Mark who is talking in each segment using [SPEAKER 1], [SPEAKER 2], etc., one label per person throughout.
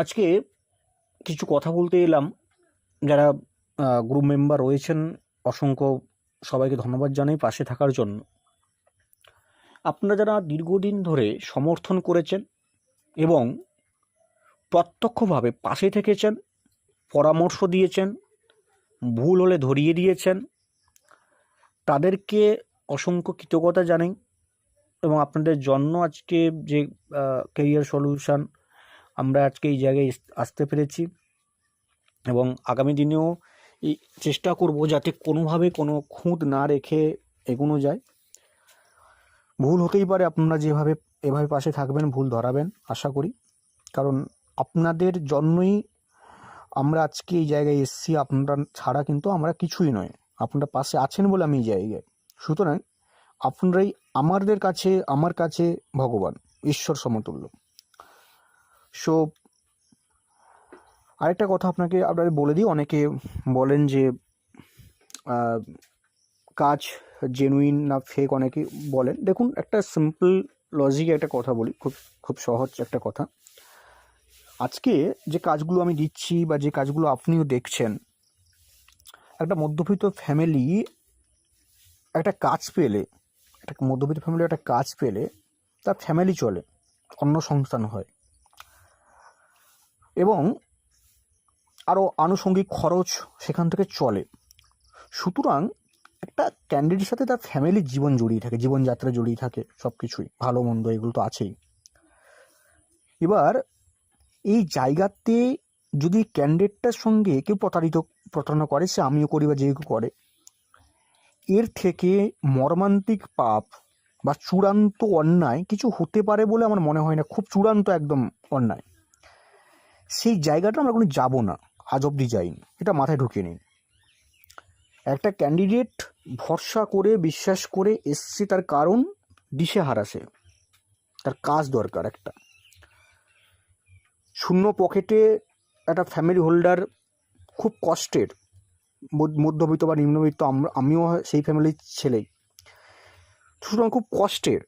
[SPEAKER 1] আজকে কিছু কথা বলতে এলাম। যারা গ্রুপ মেম্বার রয়েছেন, অসংখ্য সবাইকে ধন্যবাদ জানাই পাশে থাকার জন্য। আপনারা যারা দীর্ঘদিন ধরে সমর্থন করেছেন এবং প্রত্যক্ষভাবে পাশে থেকেছেন, পরামর্শ দিয়েছেন, ভুল হলে ধরিয়ে দিয়েছেন, তাদেরকে অসংখ্য কৃতজ্ঞতা জানাই এবং আপনাদের জন্য আজকে যে কেরিয়ার সলিউশন আমরা আজকে এই জায়গায় আসতে পেরেছি এবং আগামী দিনেও চেষ্টা করব যাতে কোনোভাবে কোনো খুঁত না রেখে এগোনো যায়। ভুল হতেই পারে আপনারা যেভাবে, এভাবে পাশে থাকবেন, ভুল ধরাবেন, আশা করি। কারণ আপনাদের জন্যই আমরা আজকে এই জায়গায় এসেছি, আপনারা ছাড়া কিন্তু আমরা কিছুই নয়। আপনারা পাশে আছেন বলে আমি এই জায়গায়। সুতরাং আপনারাই আমাদের কাছে, আমার কাছে ভগবান, ঈশ্বর সমতুল্য। সো আরেকটা কথা আপনাকে আপনাকে বলে দিই, অনেকে বলেন যে কাজ জেনুইন না ফেক অনেকে বলেন। দেখুন, একটা সিম্পল লজিকে একটা কথা বলি, খুব খুব সহজ একটা কথা। আজকে যে কাজগুলো আমি দিচ্ছি বা যে কাজগুলো আপনিও দেখছেন, একটা মধ্যবিত্ত ফ্যামিলি একটা কাজ পেলে, একটা মধ্যবিত্ত ফ্যামিলি একটা কাজ পেলে, তার ফ্যামিলি চলে, অন্য সংস্থান হয়। এবং আরও আনুষঙ্গিক খরচ সেখান থেকে চলে। সুতরাং একটা ক্যান্ডিডেটের সাথে তার ফ্যামিলির জীবন জড়িয়ে থাকে, জীবনযাত্রা জড়িয়ে থাকে সব কিছুই ভালো, মন্দ এগুলো তো আছেই। এবার এই জায়গাতে যদি ক্যান্ডিডেটটার সঙ্গে কেউ প্রতারিত, প্রতারণা করে, সে আমিও করি বা যে কেউ করে, এর থেকে মর্মান্তিক পাপ বা চূড়ান্ত অন্যায় কিছু হতে পারে বলে আমার মনে হয় না, খুব চূড়ান্ত একদম অন্যায়। সেই জায়গাটা আমরা কোনো যাব না। আজ অব্দি যাইনি। এটা মাথায় ঢুকিয়ে নিন একটা ক্যান্ডিডেট ভরসা করে, বিশ্বাস করে এসছে তার কারণ দিশে হারাসে তার কাজ দরকার একটা। শূন্য পকেটে একটা ফ্যামিলি হোল্ডার খুব কষ্টের। মধ্যবিত্ত বা নিম্নবিত্ত আমিও সেই ফ্যামিলির ছেলেই। সুতরাং খুব কষ্টের।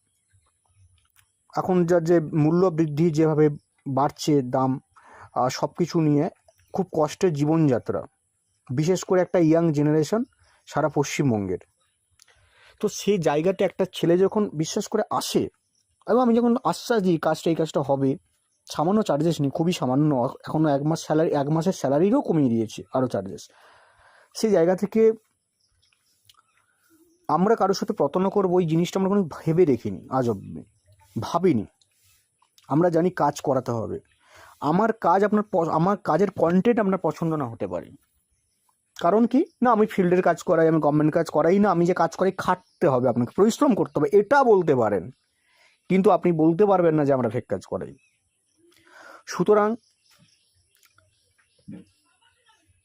[SPEAKER 1] এখন যার যে মূল্য বৃদ্ধি যেভাবে বাড়ছে, দাম সব কিছু নিয়ে খুব কষ্টের জীবনযাত্রা। বিশেষ করে একটা ইয়াং জেনারেশন সারা পশ্চিমবঙ্গের। তো সেই জায়গাটা একটা ছেলে যখন বিশ্বাস করে আসে, এবং আমি যখন আশ্বাস দিই, কাজটা এই কাজটা হবে সামান্য চার্জেস নিই, খুবই সামান্য এখনও এক মাস স্যালারি এক মাসের স্যালারিরও কমিয়ে দিয়েছে আরও চার্জেস সেই জায়গা থেকে আমরা কারোর সাথে প্রতারণা করব ওই জিনিসটা আমরা কোনো ভেবে দেখিনি, আজ অব্দি ভাবিনি। আমরা জানি কাজ করাতে হবে। আমার কাজ আপনার আমার কাজের কন্টেন্ট আপনার পছন্দ না হতে পারে। কারণ কি? না, আমি ফিল্ডের কাজ করাই, আমি গভর্নমেন্ট কাজ করাই না, আমি যে কাজ করাই খাটতে হবে আপনাকে, পরিশ্রম করতে হবে, এটা বলতে পারেন। কিন্তু আপনি বলতে পারবেন না যে আমরা ফেক কাজ করাই। সুতরাং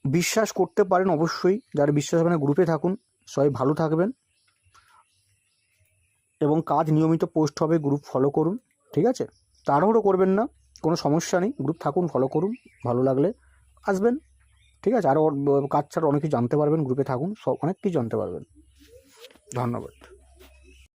[SPEAKER 1] বিশ্বাস করতে পারেন অবশ্যই, যারা বিশ্বাস হবে না গ্রুপে থাকুন, সবাই ভালো থাকবেন। এবং কাজ নিয়মিত পোস্ট হবে গ্রুপ ফলো করুন, ঠিক আছে? তাড়াহুড়ো করবেন না। কোনো সমস্যা নেই গ্রুপ থাকুন ফলো করুন, ভালো লাগলে আসবেন, ঠিক আছে? আরও কাজ ছাড়া অনেক কিছু জানতে পারবেন গ্রুপে থাকুন, সব অনেক কিছু জানতে পারবেন। ধন্যবাদ।